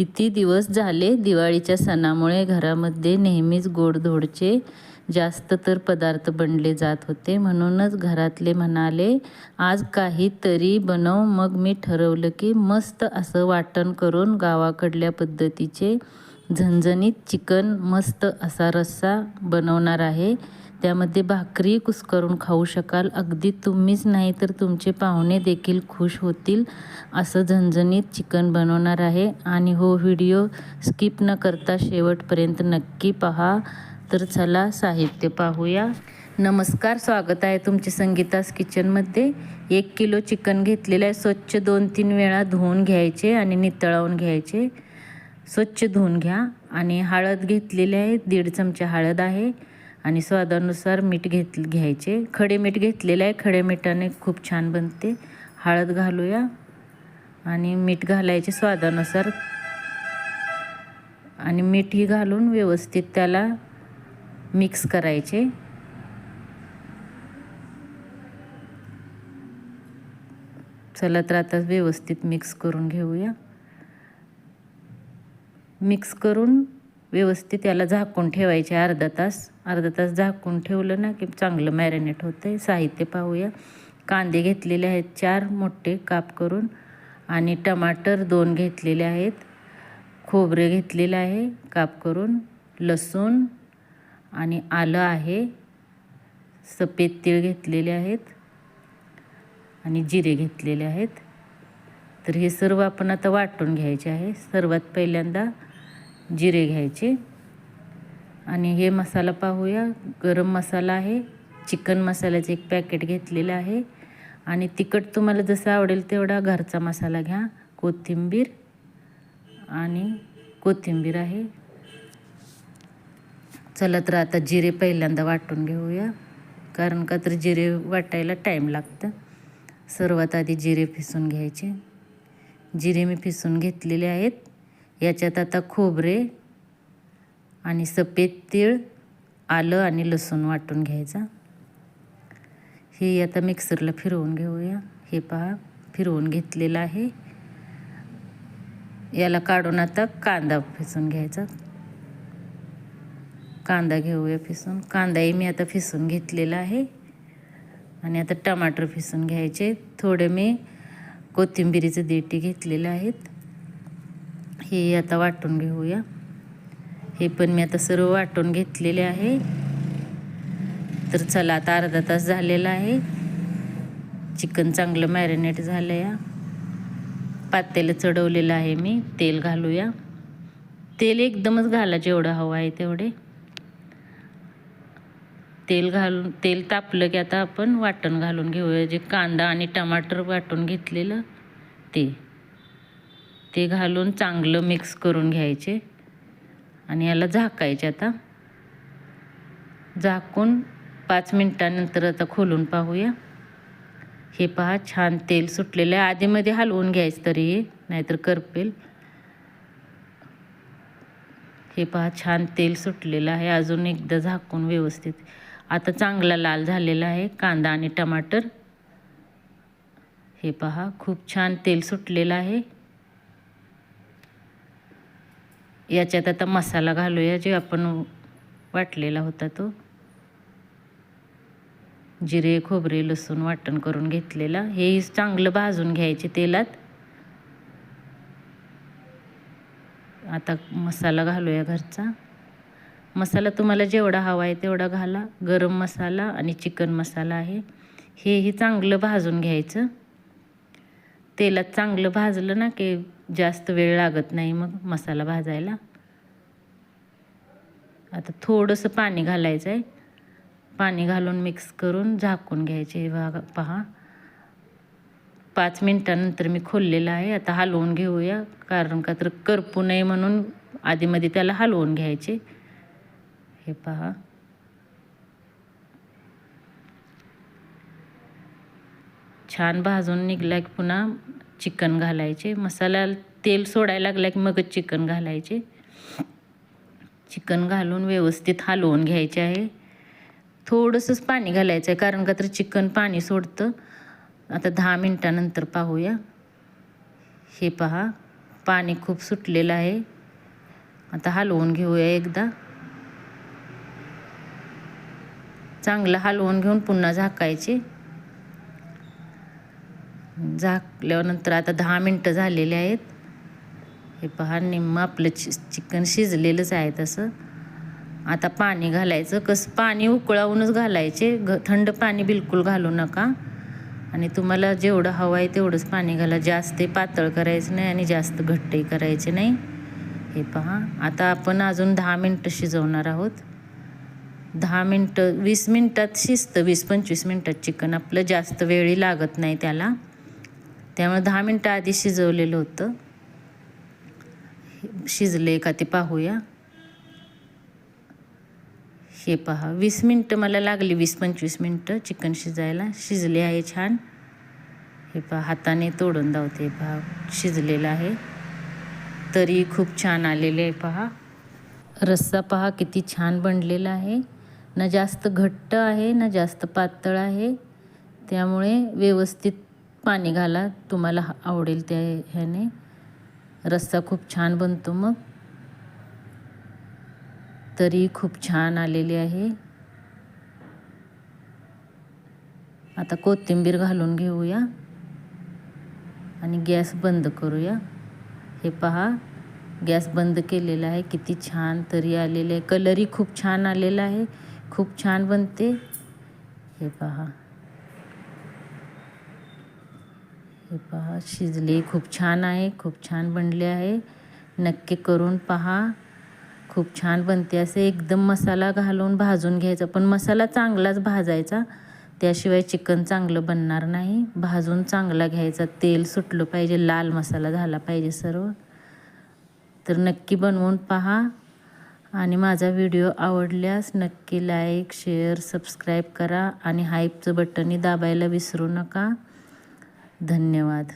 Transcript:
किती दिवस झाले दिवाळीच्या सणामुळे घरामध्ये नेहमीच गोडधोडचे जास्त तर पदार्थ बनले जात होते. म्हणूनच घरातले म्हणाले आज काहीतरी बनव मग मी ठरवलं की मस्त असं वाटण करून गावाकडल्या पद्धतीचे झणझणीत चिकन मस्त असा रस्सा बनवणार आहे. त्यामध्ये भाकरी कुस्करून खाऊ शकाल. अगदी तुम्हीच नाही तर तुमचे पाहुणे देखील खुश होतील असं झणझणीत चिकन बनवणार आहे. आणि हो व्हिडिओ स्किप न करता शेवटपर्यंत नक्की पहा. तर चला साहित्य पाहूया. नमस्कार स्वागत आहे तुमचे संगीतास किचनमध्ये. एक किलो चिकन घेतलेलं आहे. स्वच्छ दोन तीन वेळा धुवून घ्यायचे आणि नितळावून घ्यायचे. स्वच्छ धुवून घ्या. आणि हळद घेतलेली आहे. दीड चमचा हळद आहे. आणि स्वादानुसार मीठ घेत घ्यायचे. खडे मीठ घेतलेलं आहे. खडे मिठाने खूप छान बनते. हळद घालूया. आणि मीठ घालायचे स्वादानुसार. आणि मीठही घालून व्यवस्थित त्याला मिक्स करायचे. चला तर आता व्यवस्थित मिक्स करून घेऊया. मिक्स करून व्यवस्थित याला झाकून ठेवायचे अर्धा तास. अर्धा तास झाकून ठेवलं ना की चांगलं मॅरिनेट होतं आहे साहित्य पाहूया. कांदे घेतलेले आहेत चार मोठे काप करून आणि टमाटर दोन घेतलेले आहेत. खोबरे घेतलेलं आहे काप करून. लसूण आणि आलं आहे. सफेद तीळ घेतलेले आहेत आणि जिरे घेतलेले आहेत. तर हे सर्व आपण आता वाटून घ्यायचे आहे. सर्वात पहिल्यांदा जिरे घ्यायचे. आणि हे मसाला पाहूया. गरम मसाला आहे. चिकन मसाल्याचं एक पॅकेट घेतलेलं आहे. आणि तिखट तुम्हाला जसं आवडेल तेवढा घरचा मसाला घ्या. कोथिंबीर आणि कोथिंबीर आहे. चला तर आता जिरे पहिल्यांदा वाटून घेऊया. कारण का तर जिरे वाटायला टाईम लागतं. सर्वात आधी जिरे फिसून घ्यायचे. जिरे मी फिसून घेतलेले आहेत. याच्यात आता खोबरे आणि सफेद तीळ आलं आणि लसूण वाटून घ्यायचा. हे आता मिक्सरला फिरवून घेऊया. हे पहा फिरवून घेतलेलं आहे. याला काढून आता कांदा फिसून घ्यायचा. कांदा घेऊया फिसून. कांदाही मी आता फिसून घेतलेला आहे. आणि आता टमाटर फिसून घ्यायचे. थोडे मी कोथिंबिरीचे देठी घेतलेले आहेत. हे आता वाटून घेऊया. हे पण मी आता सर्व वाटून घेतलेले आहे. तर चला आता अर्धा तास झालेला आहे. चिकन चांगलं मॅरिनेट झालं या पातेलं चढवलेलं आहे मी. तेल घालूया. तेल एकदमच घाला जेवढं हवं आहे तेवढे. तेल घालून तेल तापलं की आता आपण वाटण घालून घेऊया. जे कांदा आणि टमाटर वाटून घेतलेलं ते. ते घालून चांगलं मिक्स करून घ्यायचे. आणि याला झाकायचे आता. झाकून पाच मिनटानंतर आता खोलून पाहूया. हे पहा छान तेल सुटलेलं आहे. आधीमध्ये हलवून घ्यायचं तरी नाहीतर करपेल. हे पहा छान तेल सुटलेलं आहे. अजून एकदा झाकून व्यवस्थित. आता चांगला लाल झालेला आहे कांदा आणि टमाटर. हे पहा खूप छान तेल सुटलेलं आहे. याच्यात आता मसाला घालूया जे आपण वाटलेला होता तो. जिरे खोबरे लसूण वाटण करून घेतलेला. हे चांगलं भाजून घ्यायचे तेलात. आता मसाला घालूया घरचा. मसाला तुम्हाला जेवढा हवा आहे तेवढा घाला. गरम मसाला आणि चिकन मसाला आहे. हेही चांगलं भाजून घ्यायचं. तेलात चांगलं भाजलं ना की जास्त वेळ लागत नाही मग मसाला भाजायला. आता थोडंसं पाणी घालायचं आहे पाणी घालून मिक्स करून झाकून घ्यायचे. बघा पहा. पाच मिनटानंतर मी खोललेलं आहे. आता हलवून घेऊया कारण का तर करपू नये म्हणून आधीमध्ये त्याला हलवून घ्यायचे. हे पहा. छान भाजून निघला की पुन्हा चिकन घालायचे. मसाला तेल सोडायला लागला की मगच चिकन घालायचे. चिकन घालून व्यवस्थित हलवून घ्यायचे आहे. थोडंसंच पाणी घालायचं आहे कारण का तर चिकन पाणी सोडतं. आता दहा मिनटानंतर पाहूया. हे पहा पाणी खूप सुटलेलं आहे. आता हलवून घेऊया एकदा. चांगलं हलवून घेऊन पुन्हा झाकायचे. झाकल्यानंतर आता दहा मिनटं झालेले आहेत. हे पहा निम्मं आपलं चि चिकन शिजलेलंच आहे तसं. आता पाणी घालायचं. कसं पाणी उकळावूनच घालायचे. घ थंड पाणी बिलकुल घालू नका. आणि तुम्हाला जेवढं हवं आहे तेवढंच पाणी घाला. जास्त पातळ करायचं नाही आणि जास्त घट्टही करायचे नाही. हे पहा आता आपण अजून दहा मिनटं शिजवणार आहोत. दहा मिनटं वीस मिनटात शिजतं. वीस पंचवीस मिनटात चिकन. आपलं जास्त वेळही लागत नाही त्याला. त्यामुळे दहा मिनटं आधी शिजवलेलं होतं. शिजले का ते पाहूया. हे पहा वीस मिनटं मला लागली वीस पंचवीस मिनटं चिकन शिजायला. शिजले आहे छान. हे पहा हाताने तोडून धावते पहा शिजलेलं आहे. तरी खूप छान आलेले आहे पहा. रस्सा पहा किती छान बनलेला आहे. ना जास्त घट्ट आहे ना जास्त पातळ आहे. त्यामुळे व्यवस्थित पाणी घाला तुम्हाला आवडेल त्या ह्याने. रस्सा खूप छान बनतो मग. तरी खूप छान आलेली आहे. आता कोथिंबीर घालून घेऊया. आणि गॅस बंद करूया. हे पहा गॅस बंद केलेला आहे. किती छान तरी आलेले आहे. कलरही खूप छान आलेला आहे. खूप छान बनते. हे पहा. हे पहा शिजले. खूप छान आहे. खूप छान बनले आहे. नक्की करून पहा. खूप छान बनते. असे एकदम मसाला घालून भाजून घ्यायचा. पण मसाला चांगलाच भाजायचा. त्याशिवाय चिकन चांगलं बनणार नाही. भाजून चांगला घ्यायचा. तेल सुटलं पाहिजे. लाल मसाला झाला पाहिजे सर्व. तर नक्की बनवून पहा. आणि माझा व्हिडिओ आवडल्यास नक्की लाईक शेअर सबस्क्राईब करा. आणि हाईपचं बटनही दाबायला विसरू नका. धन्यवाद.